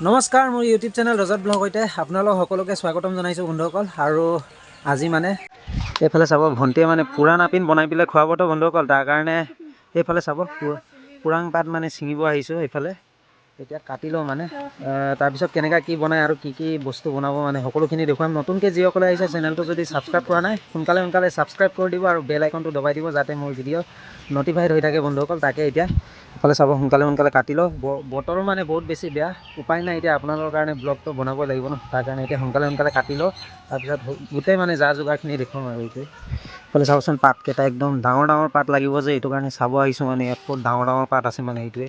নমস্কাৰ মোৰ YouTube channel ৰজত blog সৈতে আপোনালোক সকলোকে স্বাগতম জনাইছোঁ বন্ধুসকল। আৰু আজি মানে এইফালে চাব ভণ্টিয়ে মানে পুৰা নাপিন বনাই পেলাই খুৱাবতো বন্ধুসকল তাৰ কাৰণে এইফালে চাব পুৰাং পাত মানে ছিঙিব আহিছোঁ এইফালে। এতিয়া কাটি লওঁ মানে। তাৰপিছত কেনেকৈ কি বনায় আৰু কি কি বস্তু বনাব মানে সকলোখিনি দেখুৱাম। নতুনকৈ যিসকলে আহিছে চেনেলটো যদি ছাবস্ক্ৰাইব কৰা নাই সোনকালে সোনকালে ছাবস্ক্ৰাইব কৰি দিব আৰু বেল আইকনটো দবাই দিব যাতে মোৰ ভিডিঅ' নটিফাইড হৈ থাকে বন্ধুসকল তাকে এতিয়া এইফালে চাব সোনকালে সোনকালে কাটি লওঁ। বতৰো মানে বহুত বেছি বেয়া উপায় নাই এতিয়া আপোনালোকৰ কাৰণে ব্লগটো বনাব লাগিব ন তাৰ কাৰণে এতিয়া সোনকালে সোনকালে কাটি লওঁ। তাৰপিছত গোটেই মানে যা যোগাৰখিনি দেখুৱাম আৰু এইটোৱে। এইফালে চাবচোন পাতকেইটা একদম ডাঙৰ ডাঙৰ পাত লাগিব যে এইটো কাৰণে চাব আহিছোঁ মানে ইয়াত বহুত ডাঙৰ ডাঙৰ পাত আছে মানে এইটোৱে।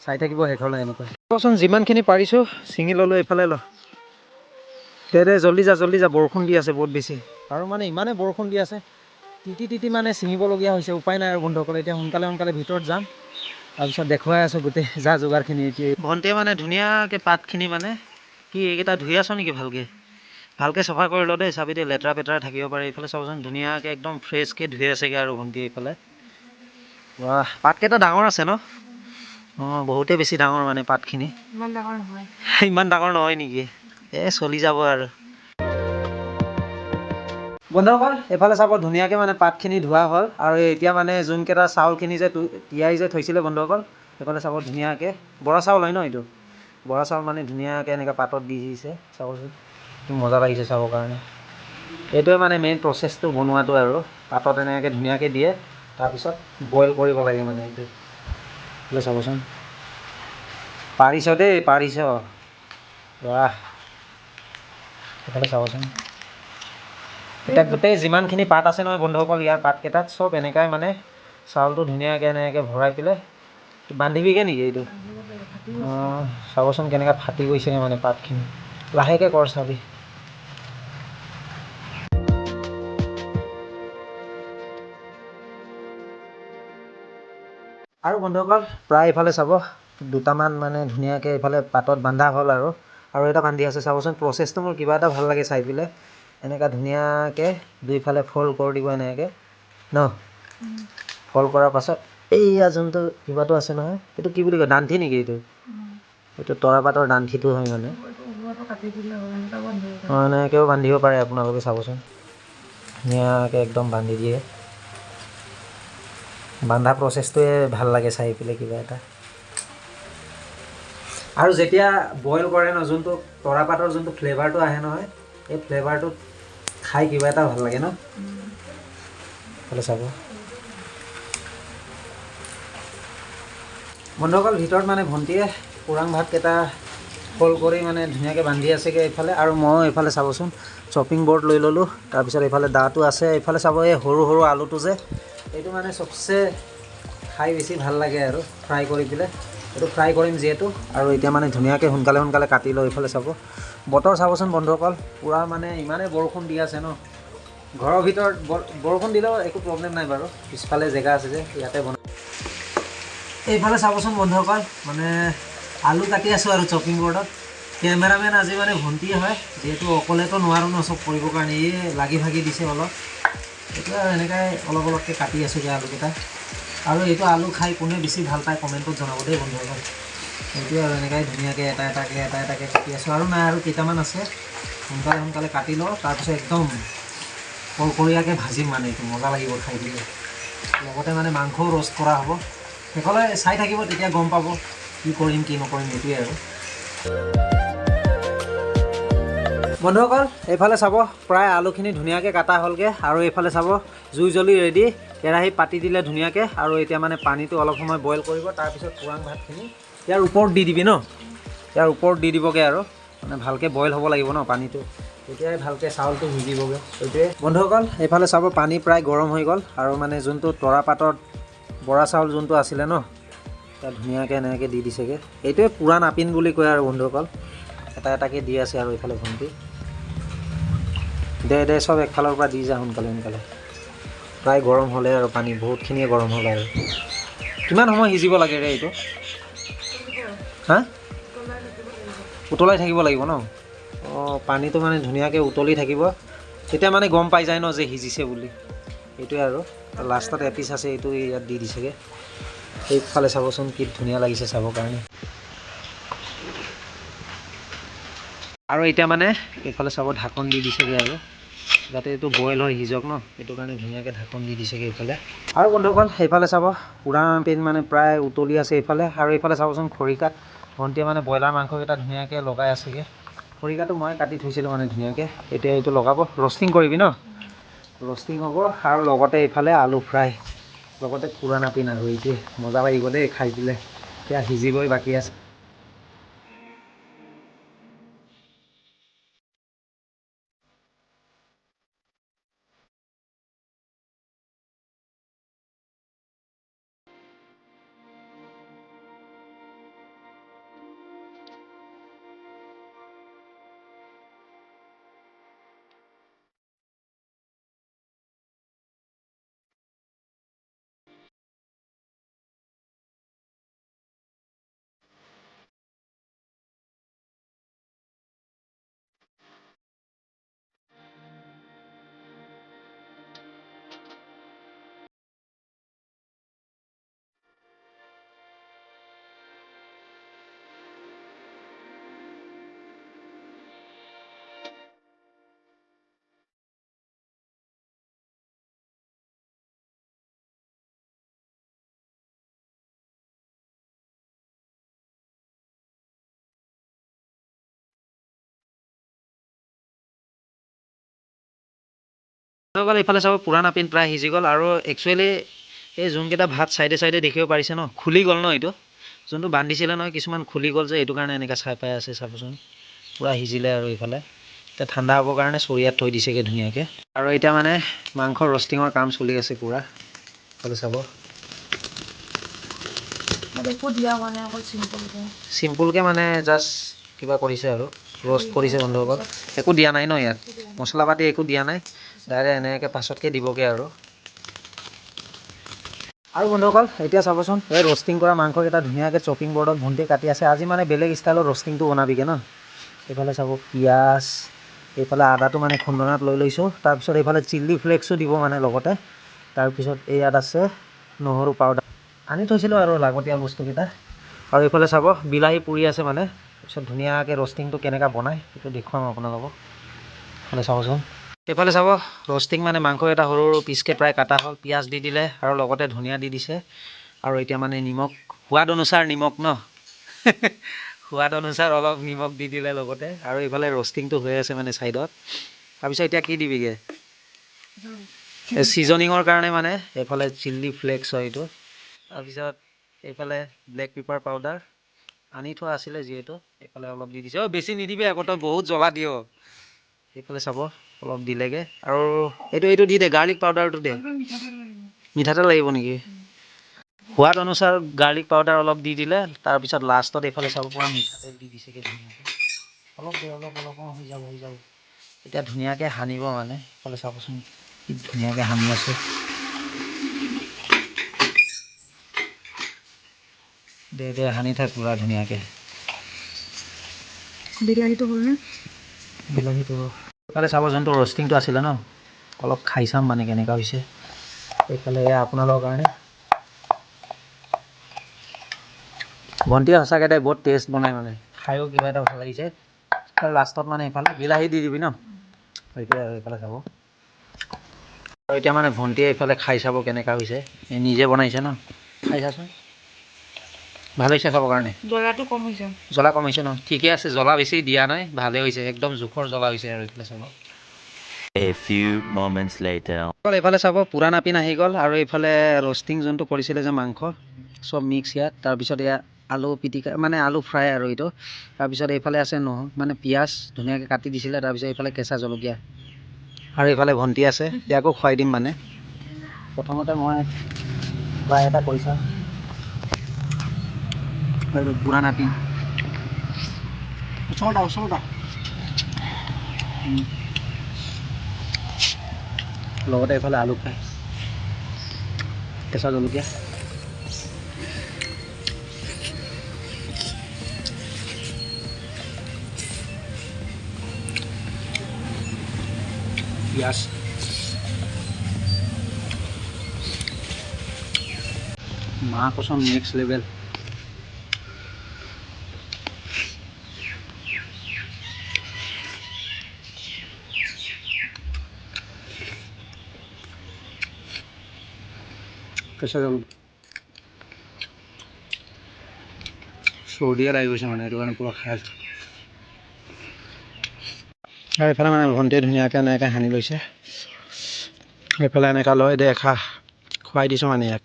চাই থাকিব শেষলৈ এনেকুৱা। চাবচোন যিমানখিনি পাৰিছোঁ ছিঙি ল'লোঁ এইফালে ল। দে দে জল্দি যা জল্দি যা বৰষুণ দি আছে বহুত বেছি। আৰু মানে ইমানেই বৰষুণ দি আছে তিতি তিতি মানে ছিঙিবলগীয়া হৈছে উপায় নাই আৰু বন্ধুসকল এতিয়া সোনকালে সোনকালে ভিতৰত যাম। তাৰপিছত দেখুৱাই আছোঁ গোটেই যা যোগাৰখিনি এতিয়া। ভণ্টিয়ে মানে ধুনীয়াকৈ পাতখিনি মানে কি এইকেইটা ধুই আছ নেকি ভালকৈ? ভালকৈ চফা কৰি ল দেই চাবি দেই লেতেৰা পেতেৰা থাকিব পাৰে এইফালে চাবচোন ধুনীয়াকৈ একদম ফ্ৰেছকৈ ধুই আছেগৈ আৰু ভণ্টি এইফালে। বাহ পাতকেইটা ডাঙৰ আছে ন? অঁ বহুতেই বেছি ডাঙৰ মানে পাতখিনি। ইমান ডাঙৰ নহয়। ইমান ডাঙৰ নহয় নেকি? এই চলি যাব আৰু। বন্ধুসকল এইফালে চাব ধুনীয়াকৈ মানে পাতখিনি ধোৱা হ'ল আৰু এতিয়া মানে যোনকেইটা চাউলখিনি যে তিয়াই যে থৈছিলে বন্ধুসকল সেইফালে চাব ধুনীয়াকৈ। বৰা চাউল হয় ন এইটো? বৰা চাউল মানে ধুনীয়াকৈ এনেকৈ পাতত দি দিছে চাবচোন। কি মজা লাগিছে চাবৰ কাৰণে। এইটোৱে মানে মেইন প্ৰচেছটো বনোৱাটো আৰু। পাতত এনেকৈ ধুনীয়াকৈ দিয়ে। তাৰপিছত বইল কৰিব লাগে মানে এইটো এইফালে চাবচোন পাৰিছ দেই পাৰিছ বাহ এইফালে চাবচোন এতিয়া গোটেই যিমানখিনি পাত আছে নহয় বন্ধুসকল ইয়াৰ পাতকেইটাত চব এনেকাই মানে চাউলটো ধুনীয়াকৈ এনেকৈ ভৰাই পেলাই বান্ধিবিগৈ নেকি এইটো অঁ চাবচোন কেনেকৈ ফাটি গৈছে মানে পাতখিনি লাহেকৈ কৰ চাবি আৰু বন্ধুসকল প্ৰায় এইফালে চাব দুটামান মানে ধুনীয়াকৈ এইফালে পাতত বন্ধা হ'ল আৰু। আৰু এটা বান্ধি আছে চাবচোন প্ৰচেছটো মোৰ কিবা এটা ভাল লাগে চাই পেলাই এনেকুৱা ধুনীয়াকৈ দুইফালে ফ'ল্ড কৰি দিব এনেকৈ ন? ফ'ল্ড কৰাৰ পাছত এইয়া যোনটো কিবাটো আছে নহয় এইটো কি বুলি কয় দাণ্ঠি নেকি এইটো? এইটো তৰাপাতৰ দাণ্ঠিটো হয় মানে। অঁ এনেকৈও বান্ধিব পাৰে আপোনালোকে চাবচোন। ধুনীয়াকৈ একদম বান্ধি দিয়ে। বান্ধা প্ৰচেছটোৱে ভাল লাগে চাই পেলাই কিবা এটা। আৰু যেতিয়া বইল কৰে ন যোনটো তৰাপাতৰ যোনটো ফ্লেভাৰটো আহে নহয় এই ফ্লেভাৰটো খাই কিবা এটা ভাল লাগে ন? চাব। বন্ধুসকল ভিতৰত মানে ভণ্টিয়ে পুৰাং ভাতকেইটা ফ'ল্ড কৰি মানে ধুনীয়াকৈ বান্ধি আছেগৈ এইফালে। আৰু ময়ো এইফালে চাবচোন শ্বপিং বৰ্ড লৈ ল'লোঁ। তাৰপিছত এইফালে দাটো আছে। এইফালে চাব এই সৰু সৰু আলুটো যে এইটো মানে চবচে খাই বেছি ভাল লাগে আৰু ফ্ৰাই কৰি পেলাই এইটো ফ্ৰাই কৰিম যিহেতু আৰু এতিয়া মানে ধুনীয়াকৈ সোনকালে সোনকালে কাটি লওঁ এইফালে চাব। বতৰ চাবচোন বন্ধুসকল পূৰা মানে ইমানেই বৰষুণ দি আছে ন। ঘৰৰ ভিতৰত বৰ- বৰষুণ দিলেও একো প্ৰব্লেম নাই বাৰু পিছফালে জেগা আছে যে ইয়াতে বনাই এইফালে চাবচোন বন্ধুসকল মানে আলু কাটি আছোঁ আৰু শ্বপিং বৰ্ডত কেমেৰামেন আজি মানে ভণ্টিয়ে হয় যিহেতু অকলেতো নোৱাৰোঁ ন চব কৰিবৰ কাৰণে এই লাগি ভাগি দিছে অলপ। এনেকৈ অলপ অলপকৈ কাটি আছোঁগৈ আলুকেইটা। আৰু এইটো আলু খাই কোনে বেছি ভাল পায় কমেণ্টত জনাব দেই বন্ধুসকল। সেইটোৱে আৰু এনেকৈ ধুনীয়াকৈ এটা এটাকৈ এটা এটাকৈ কাটি আছোঁ। আৰু নাই আৰু কেইটামান আছে। সোনকালে সোনকালে কাটি লওঁ তাৰপিছত একদম কলকৰীয়াকৈ ভাজিম মানে এইটো। মজা লাগিব খাই দিলে। লগতে মানে মাংসও ৰ'ষ্ট কৰা হ'ব। শেষলৈ চাই থাকিব তেতিয়া গম পাব কি কৰিম কি নকৰিম এইটোৱে আৰু। বন্ধুসকল এইফালে চাব প্ৰায় আলুখিনি ধুনীয়াকৈ কাটা হ'লগৈ আৰু এইফালে চাব জুই জ্বলি ৰেডি কেৰাহী পাতি দিলে ধুনীয়াকৈ আৰু এতিয়া মানে পানীটো অলপ সময় বইল কৰিব তাৰপিছত পুৰাং ভাতখিনি ইয়াৰ ওপৰত দি দিবি ন? ইয়াৰ ওপৰত দি দিবগৈ আৰু মানে ভালকৈ বইল হ'ব লাগিব ন পানীটো। তেতিয়াই ভালকৈ চাউলটো সিজিবগৈ সেইটোৱে। বন্ধুসকল এইফালে চাব পানী প্ৰায় গৰম হৈ গ'ল আৰু মানে যোনটো তৰা পাতত বৰা চাউল যোনটো আছিলে ন তাত ধুনীয়াকৈ এনেকৈ দি দিছেগৈ। এইটোৱে পুৰা নাপিন বুলি কয় আৰু বন্ধুসকল এটা এটাকৈ দি আছে আৰু এইফালে ভণ্টি। দে দে চব একফালৰ পৰা দি যা সোনকালে সোনকালে। প্ৰায় গৰম হ'লে আৰু পানী বহুতখিনিয়ে গৰম হ'ল আৰু। কিমান সময় সিজিব লাগে ৰে এইটো? হা? উতলাই থাকিব লাগিব ন? অঁ পানীটো মানে ধুনীয়াকৈ উতলি থাকিব। তেতিয়া মানে গম পাই যায় ন যে সিজিছে বুলি। সেইটোৱে আৰু। লাষ্টত এপিচ আছে এইটো ইয়াত দি দিছেগৈ। সেইফালে চাবচোন কি ধুনীয়া লাগিছে চাবৰ কাৰণে। আৰু এতিয়া মানে এইফালে চাব ঢাকন দি দিছেগৈ আৰু। যাতে এইটো বইল হৈ সিজক ন সেইটো কাৰণে ধুনীয়াকৈ ঢাকন দি দিছেগৈ এইফালে। আৰু বন্ধুসকল সেইফালে চাব পুৰাণা পেন মানে প্ৰায় উতলি আছে এইফালে। আৰু এইফালে চাবচোন খৰিকাত ভণ্টিয়ে মানে ব্ৰইলাৰ মাংসকেইটা ধুনীয়াকৈ লগাই আছেগৈ। খৰিকাটো মই কাটি থৈছিলোঁ মানে ধুনীয়াকৈ। এতিয়া এইটো লগাব। ৰষ্টিং কৰিবি ন? ৰষ্টিং হ'ব। আৰু লগতে এইফালে আলু ফ্ৰাই। লগতে পুৰাণা পিন আৰু এইটোৱে। মজা লাগিব দেই খাই দিলে। এতিয়া সিজিবই বাকী আছে। গ'ল এইফালে চাব পুৰাণা পিন প্ৰায় সিজি গ'ল আৰু একচুৱেলি এই যোনকেইটা ভাত চাইডে চাইডে দেখিব পাৰিছে ন খুলি গ'ল ন এইটো। যোনটো বান্ধিছিলে নহয় কিছুমান খুলি গ'ল যে এইটো কাৰণে এনেকৈ চাই পাই আছে চাবচোন। পূৰা সিজিলে আৰু এইফালে। এতিয়া ঠাণ্ডা হ'বৰ কাৰণে চৰিয়াত থৈ দিছেগৈ ধুনীয়াকৈ। আৰু এতিয়া মানে মাংস ৰষ্টিঙৰ কাম চলি আছে পূৰা। এইফালে চাব। চিম্পুলকৈ চিম্পুলকৈ মানে জাষ্ট কিবা কৰিছে আৰু। ৰ'ষ্ট কৰিছে বন্ধুসকল। একো দিয়া নাই ন ইয়াত? মছলা পাতি একো দিয়া নাই? ডাইৰেক্ট এনেকৈ পাছতকৈ দিবগৈ আৰু। আৰু বন্ধুসকল এতিয়া চাবচোন এই ৰষ্টিং কৰা মাংসকেইটা ধুনীয়াকৈ চপিং বৰ্ডত ভণ্টিয়ে কাটি আছে। আজি মানে বেলেগ ষ্টাইলত ৰষ্টিংটো বনাবিগৈ ন? এইফালে চাব পিঁয়াজ এইফালে আদাটো মানে খুন্দনাত লৈ লৈছোঁ। তাৰপিছত এইফালে চিলি ফ্লেক্সো দিব মানে লগতে। তাৰপিছত এই ইয়াত আছে নহৰু পাউডাৰ আনি থৈছিলোঁ আৰু লাগতিয়াল বস্তুকেইটা। আৰু এইফালে চাব বিলাহী পুৰি আছে মানে। তাৰপিছত ধুনীয়াকৈ ৰষ্টিংটো কেনেকৈ বনায় সেইটো দেখুৱাম আপোনালোকক। এইফালে চাবচোন। এইফালে চাব ৰষ্টিং মানে মাংস এটা সৰু সৰু পিচকৈ প্ৰায় কাটা হ'ল পিঁয়াজ দি দিলে আৰু লগতে ধনিয়া দি দিছে। আৰু এতিয়া মানে নিমখ সোৱাদ অনুসাৰ নিমখ ন? সোৱাদ অনুসাৰ অলপ নিমখ দি দিলে লগতে। আৰু এইফালে ৰষ্টিংটো হৈ আছে মানে ছাইডত তাৰপিছত এতিয়া কি দিবিগৈ? ছিজনিঙৰ কাৰণে মানে এইফালে চিলি ফ্লেক্স হয় এইটো। তাৰপিছত এইফালে ব্লেক পেপাৰ পাউডাৰ আনি থোৱা আছিলে যিহেতু এইফালে অলপ দি দিছে। অ' বেছি নিদিবি আকৌ তই বহুত জ্বলা দিয়। এইফালে চাব অলপ দিলেগৈ। আৰু এইটো এইটো দি দে গাৰ্লিক পাউডাৰটো দে। মিঠাতেল লাগিব নেকি? সোৱাদ অনুসাৰ গাৰ্লিক পাউডাৰ অলপ দি দিলে তাৰপিছত লাষ্টত এইফালে চাব পৰা মিঠাতেল দি দিছেগৈ ধুনীয়াকৈ। অলপ দে অলপ অলপ অঁ হৈ যাব হৈ যাব। এতিয়া ধুনীয়াকৈ সানিব মানে এইফালে চাবচোন কি ধুনীয়াকৈ সানি আছে। দে দে সানি থাক পূৰা ধুনীয়াকৈ। বিলাহীটো হ'লনে বিলাহীটো এইফালে চাব যোনটো ৰষ্টিংটো আছিলে ন অলপ খাই চাম মানে কেনেকুৱা হৈছে। এইফালে এয়া আপোনালোকৰ কাৰণে। ভণ্টিয়ে সঁচাকৈ দেই বহুত টেষ্ট বনাই মানে খায়ো কিবা এটা ভাল লাগিছে। আৰু লাষ্টত মানে এইফালে বিলাহী দি দিবি ন আৰু এইফালে চাব। আৰু এতিয়া মানে ভণ্টিয়ে এইফালে খাই চাব কেনেকুৱা হৈছে নিজে বনাইছে ন খাই চাচোন। ভাল হৈছে খাবৰ কাৰণে? জ্বলাটো কম হৈছে। জ্বলা কমাইছে ন? ঠিকে আছে জ্বলা বেছি দিয়া নাই ভালেই হৈছে একদম জোখৰ জ্বলা হৈছে আৰু এইফালে চাব। A few moments later. অকল এইফালে চাব পুৰাণা পিন আহি গ'ল আৰু এইফালে ৰষ্টিং যোনটো কৰিছিলে যে মাংস চব মিক্স ইয়াত তাৰপিছত এয়া আলু পিটিকা মানে আলু ফ্ৰাই আৰু এইটো। তাৰপিছত এইফালে আছে নহ মানে পিঁয়াজ ধুনীয়াকৈ কাটি দিছিলে তাৰপিছত এইফালে কেঁচা জলকীয়া। আৰু এইফালে ভণ্টি আছে ইয়াকো খুৱাই দিম মানে। প্ৰথমতে মই ফ্ৰাই এটা কৰি চাম আৰু পুৰাণা পিন ওচৰত আহ, ওচৰত আহ। উম। লগতে এইফালে আলু ফ্ৰাই কেঁচা জলকীয়া পিঁয়াজ মা কচম নেক্সট লেভেল চৰ্দিয়ে লাগি গৈছে মানে সেইটো কাৰণে পূৰা খাই আছোঁ আৰু এইফালে মানে ভণ্টিয়ে ধুনীয়াকৈ এনেকৈ সানি লৈছে এইফালে এনেকুৱা লয় দে খা খুৱাই দিছোঁ মানে ইয়াক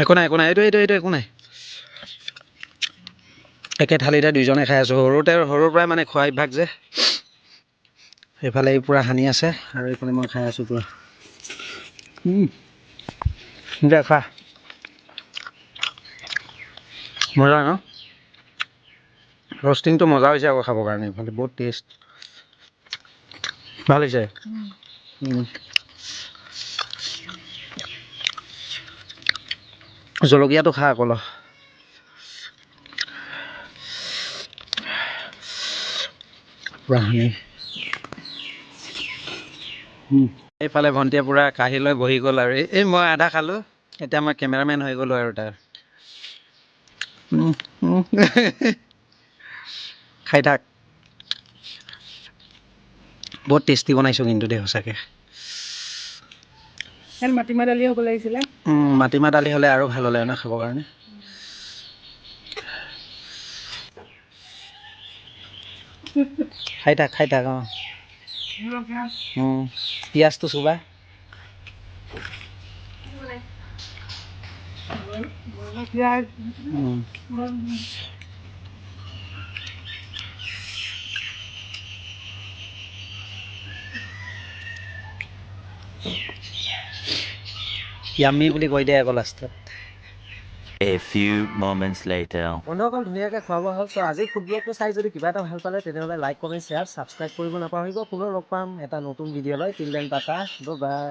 একো নাই একো নাই এইটো এইটো এইটো একো নাই একে থালিতে দুইজনে খাই আছোঁ। সৰুতে সৰুৰ পৰাই মানে খোৱা অভ্যাস যে। সেইফালে পূৰা সানি আছে আৰু এইফালে মই খাই আছোঁ পূৰা। উম। দে খা মজা ন ৰষ্টিংটো মজা হৈছে আকৌ খাবৰ কাৰণে এইফালে বহুত টেষ্ট ভালো হৈছে জলকীয়াটো খা আকৌ ল পূৰা উম। এইফালে ভণ্টিয়ে পূৰা কাঢ়ি লৈ বহি গ'ল আৰু। এই- মই আধা খালোঁ। এতিয়া মই কেমেৰামেন হৈ গ'লোঁ আৰু তাৰ। খাই থাক। বহুত টেষ্টি বনাইছোঁ কিন্তু দেই সঁচাকৈ। মাটিমাহ দালি হ'ব লাগিছিলে। মাটিমাহ দালি হ'লে আৰু ভাল হ'লে ন খাবৰ কাৰণে। খাই থাক খাই থাক অঁ। উম, পিঁয়াজটো চোবা। পিঁয়াজ উম, য়াম্মি বুলি কৈ দিয়ে আকৌ লাষ্টত A few moments later. বন্ধুসকল ধুনীয়াকৈ খোৱা বোৱা হ'ল চ' আজি ফুড ব্লগটো চাই যদি কিবা এটা ভাল পালে তেনেহ'লে লাইক কমেণ্ট শ্বেয়াৰ ছাবস্ক্ৰাইব কৰিব নাপাহৰিব। পুনৰ লগ পাম এটা নতুন ভিডিঅ' লৈ। Till then tata bye